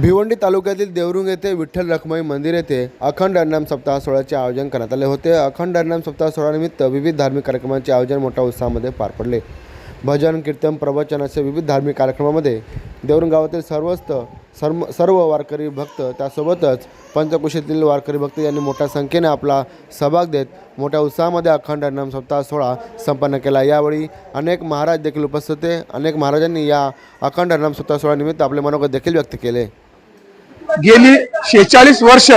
भिवंडी तालुक्यातील देवरुंग येथे विठ्ठल रखमाई मंदिर येथे अखंड हरिनाम सप्ताह सोहळ्याचे आयोजन करण्यात आले होते. अखंड हरिनाम सप्ताह सोहळ्यानिमित्त विविध धार्मिक कार्यक्रमांचे आयोजन मोठ्या उत्साहामध्ये पार पडले. भजन कीर्तन प्रवचन असे विविध धार्मिक कार्यक्रमामध्ये देवरुंग गावातील सर्वस्त सर्व सर्व वारकरी भक्त त्यासोबतच पंचकुशीतील वारकरी भक्त यांनी मोठ्या संख्येने आपला सहभाग देत मोठ्या उत्साहामध्ये अखंड हरिनाम सप्ताह सोहळा संपन्न केला. यावेळी अनेक महाराज देखील उपस्थित होते. अनेक महाराजांनी या अखंड हरिनाम सप्ताह सोहळ्यानिमित्त आपले मनोगत देखील व्यक्त केले. गेली शेचाळीस वर्ष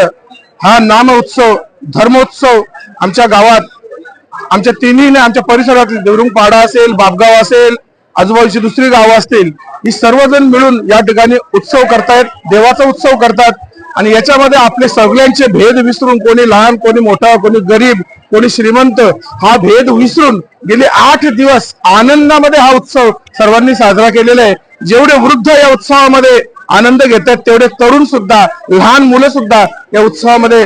हा नाम उत्सव धर्मोत्सव आमच्या गावात आमच्या तिन्ही आमच्या परिसरातील देवरुंग पाडा असेल बापगाव असेल आजूबाजूची दुसरी गावं असतील ही सर्वजण मिळून या ठिकाणी उत्सव करतायत देवाचा उत्सव करतात आणि याच्यामध्ये आपले सगळ्यांचे भेद विसरून कोणी लहान कोणी मोठा कोणी गरीब कोणी श्रीमंत हा भेद विसरून गेले आठ दिवस आनंदामध्ये हा उत्सव सर्वांनी साजरा केलेला आहे. जेवढे वृद्ध या उत्सवामध्ये आनंद घेत आहेत तेवढे तरुण सुद्धा लहान मुलं सुद्धा या उत्सवामध्ये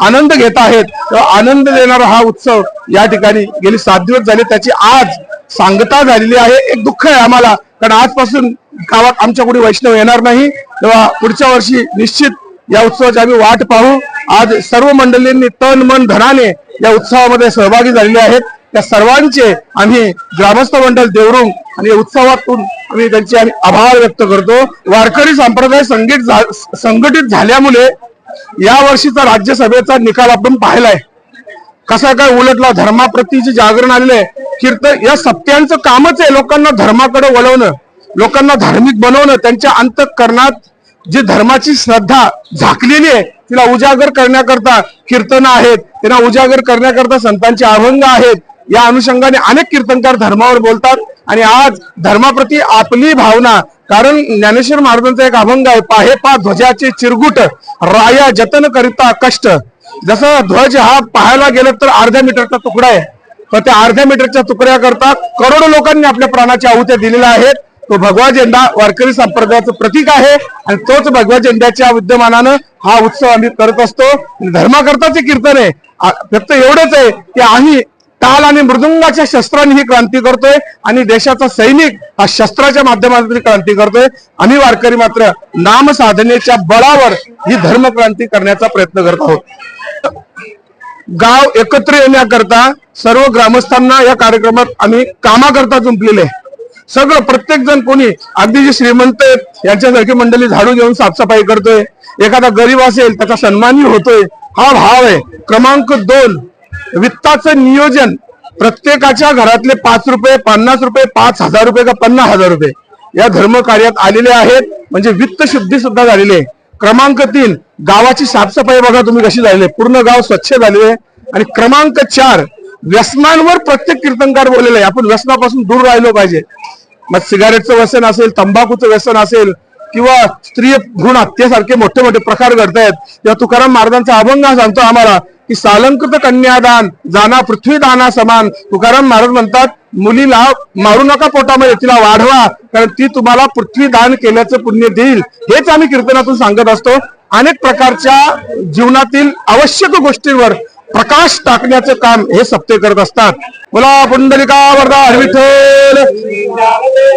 आनंद घेत आहेत. तेव्हा आनंद देणारा हा उत्सव या ठिकाणी गेली सात दिवस झाले. त्याची आज सांगता झालेली आहे. एक दुःख आहे आम्हाला कारण आजपासून गावात आमच्या कोणी वैष्णव येणार नाही. तेव्हा पुढच्या वर्षी निश्चित या उत्सवाची आम्ही वाट पाहू. आज सर्व मंडळींनी तन मन धनाने या उत्सवामध्ये सहभागी झालेले आहेत. त्या सर्वांचे आम्ही ग्रामस्थ मंडळ देवरुंग आणि उत्सवातून आम्ही त्यांचे आम्ही आभार व्यक्त करतो. वारकरी संप्रदाय संगीत झा- संघटित झाल्यामुळे या वर्षीचा राज्यसभेचा निकाल आपण पाहिलाय. कसा काय उलटला धर्माप्रतीचे जागरण आलेलं आहे. कीर्तन या सप्त्यांचं कामच आहे लोकांना धर्माकडे वळवणं लोकांना धार्मिक बनवणं त्यांच्या अंतकरणात जी धर्माची श्रद्धा झाकलेली आहे तिला उजागर करण्याकरता कीर्तन आहेत त्यांना उजागर करण्याकरता संतांचे अभंग आहेत या अनुषंगाने अनेक कीर्तनकार धर्मावर बोलतात आणि आज धर्माप्रती आपली भावना कारण ज्ञानेश्वर महाराजांचा एक अभंग आहे पाहे पा ध्वजाचे चिरगुट राया जतन करिता कष्ट. जसं ध्वज हा पाहायला गेलं तर अर्ध्या मीटरचा तुकडा आहे. तर त्या अर्ध्या मीटरच्या तुकड्या करता करोडो लोकांनी आपल्या प्राणाची आहुत्या दिलेल्या आहेत. तो भगवा झेंडा वारकरी संप्रदायाचं प्रतीक आहे आणि तोच भगवा झेंड्याच्या विद्यमानानं हा उत्सव आम्ही करत असतो. धर्माकरताचे कीर्तन आहे. फक्त एवढंच आहे की आम्ही टाल आणि मृदुंगाच्या शस्त्रांनी ही क्रांती करतोय आणि देशाचा सैनिक हा शस्त्राच्या माध्यमातून क्रांती करतोय. आम्ही वारकरी मात्र नाम साधनेच्या बळावर ही धर्मक्रांती करण्याचा प्रयत्न करत आहोत. गाव एकत्र येण्याकरता सर्व ग्रामस्थांना या कार्यक्रमात आम्ही कामाकरता जुंपलेले. सगळं प्रत्येक जण कोणी अगदी जे श्रीमंत आहेत यांच्यासारखी मंडळी झाडू घेऊन साफसफाई करतोय. एखादा गरीब असेल त्याचा सन्मानही होतोय. हा भाव आहे. क्रमांक दोन वित्ताचं नियोजन प्रत्येकाच्या घरातले पाच रुपये पन्नास रुपये पाच हजार रुपये का पन्नास हजार रुपये या धर्म कार्यात आलेले आहेत. म्हणजे वित्त शुद्धी सुद्धा झालेली आहे. क्रमांक तीन गावाची साफसफाई बघा तुम्ही कशी झालेली आहे. पूर्ण गाव स्वच्छ झालेले आहे. आणि क्रमांक चार व्यसनांवर प्रत्येक कीर्तनकार बोललेला आहे. आपण व्यसनापासून दूर राहिलो पाहिजे. मग सिगारेटचं व्यसन असेल तंबाखूचं व्यसन असेल किंवा स्त्री भ्रूण हत्येसारखे मोठे मोठे प्रकार घडतायत या तुकाराम महाराजांचा अभंग हा सांगतो आम्हाला की सालंकृत कन्यादान जाना पृथ्वी दाना समान. तुकाराम महाराज म्हणतात मुलीला मारू नका पोटामध्ये तिला वाढवा कारण ती तुम्हाला पृथ्वी दान केल्याचं पुण्य देईल. हेच आम्ही कीर्तनातून सांगत असतो. अनेक प्रकारच्या जीवनातील आवश्यक गोष्टींवर प्रकाश टाकण्याचं काम हे सप्ते करत असतात. बोला पुंडलिका वरदा विठ्ठल!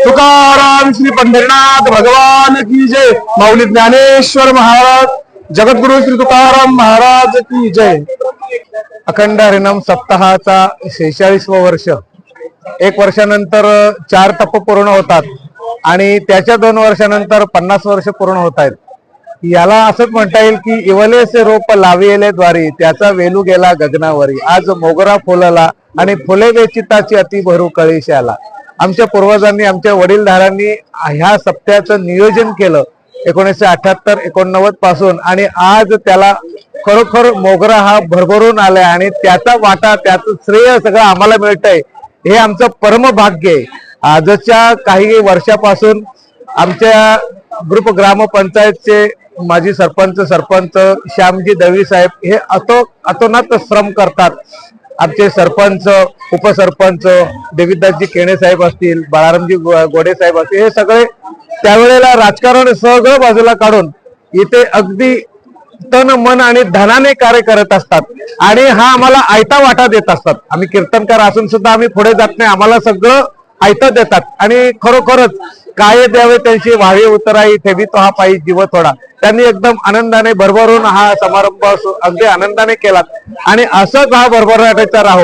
तुकाराम श्री पंढरीनाथ भगवान की जय. माऊली ज्ञानेश्वर महाराज जगद्गुरु श्री तुकाराम महाराज की जय. अखंड हरिनाम सप्ताहाचा शेहेचाळीसवं वर्ष. एक वर्षानंतर चार टप्प पूर्ण होतात आणि त्याच्या दोन वर्षानंतर पन्नास वर्ष पूर्ण होत आहेत याला असंच म्हणता येईल की इवलेसे रोप लाविले द्वारी त्याचा वेलू गेला गगनावरी. आज मोगरा फुलला आणि फुले वेचिताची अति भरू कळीश आला आमच्या पूर्वजांनी आमच्या वडीलधारांनी ह्या सप्त्याचं नियोजन केलं एकोणीसशे अठ्याहत्तर एकोणनव्वदपासून. आणि आज त्याला खरोखर मोगरा हा भरभरून आलाय आणि त्याचा वाटा त्याचं श्रेय सगळं आम्हाला मिळतंय. हे आमचं परम भाग्य आहे. आजच्या काही वर्षापासून आमच्या ग्रुप ग्रामपंचायतचे माजी सरपंच सरपंच श्यामजी दळवी साहेब हे अतो अतोनात श्रम करतात. आमचे सरपंच उपसरपंच देविदासजी केणे साहेब असतील बाळारामजी गोडे साहेब असतील हे सगळे त्यावेळेला राजकारण सगळं बाजूला काढून इथे अगदी तन मन आणि धनाने कार्य करत असतात. आणि हा आम्हाला आयता वाटा देत असतात. आम्ही कीर्तनकार असून सुद्धा आम्ही पुढे जात नाही. आम्हाला सगळं ऐकत देतात. आणि खरोखरच काय द्यावे त्यांची व्हावी उतराई ठेवी तो हा पायी जीव थोडा. त्यांनी एकदम आनंदाने भरभरून हा समारंभ अगदी आनंदाने केला आणि असंच हा भरभराटीचा राहो.